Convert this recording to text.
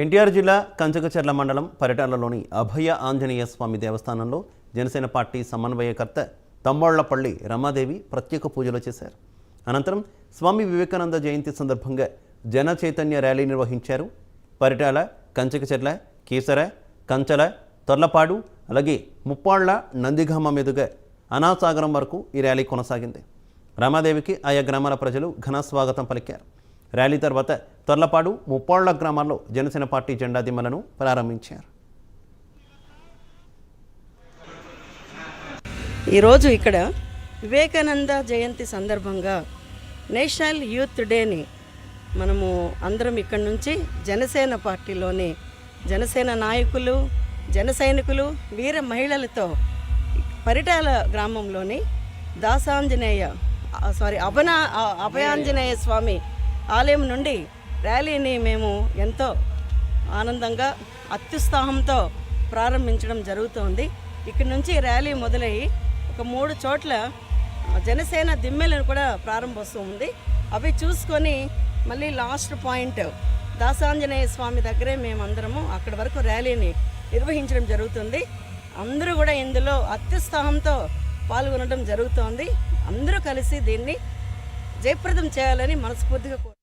ఎన్టీఆర్ జిల్లా కంచకచెర్ల మండలం పరిటాలలోని అభయ ఆంజనేయ స్వామి దేవస్థానంలో జనసేన పార్టీ సమన్వయకర్త తంబాళ్ళపల్లి రమాదేవి ప్రత్యేక పూజలు చేశారు. అనంతరం స్వామి వివేకానంద జయంతి సందర్భంగా జన చైతన్య ర్యాలీ నిర్వహించారు. పరిటాల కంచకచెర్ల కీసర కంచల తొర్లపాడు అలాగే ముప్పాళ్ళ నందిగామ మీదుగా అనాసాగరం వరకు ఈ ర్యాలీ కొనసాగింది. రమాదేవికి ఆయా గ్రామాల ప్రజలు ఘన స్వాగతం పలికారు. ర్యాలీ తర్వాత తొర్లపాడు ముప్పాళ్ళ గ్రామాల్లో జనసేన పార్టీ జెండా దిమ్మలను ప్రారంభించారు. ఈరోజు ఇక్కడ వివేకానంద జయంతి సందర్భంగా నేషనల్ యూత్ డేని మనము అందరం ఇక్కడ నుంచి జనసేన పార్టీలోని జనసేన నాయకులు జన సైనికులు వీర మహిళలతో పరిటాల గ్రామంలోని దాసాంజనేయ సారీ అభనా అభయాంజనేయ స్వామి ఆలయం నుండి ర్యాలీని మేము ఎంతో ఆనందంగా అత్యుత్సాహంతో ప్రారంభించడం జరుగుతోంది. ఇక్కడ నుంచి ర్యాలీ మొదలయ్యి ఒక మూడు చోట్ల జనసేన దిమ్మెలను కూడా ప్రారంభోత్సవం ఉంది. అవి చూసుకొని మళ్ళీ లాస్ట్ పాయింట్ దాసాంజనేయ స్వామి దగ్గరే మేమందరము అక్కడి వరకు ర్యాలీని నిర్వహించడం జరుగుతుంది. అందరూ కూడా ఇందులో అత్యుత్సాహంతో పాల్గొనడం జరుగుతోంది. అందరూ కలిసి దీన్ని జయప్రదం చేయాలని మనస్ఫూర్తిగా కోరు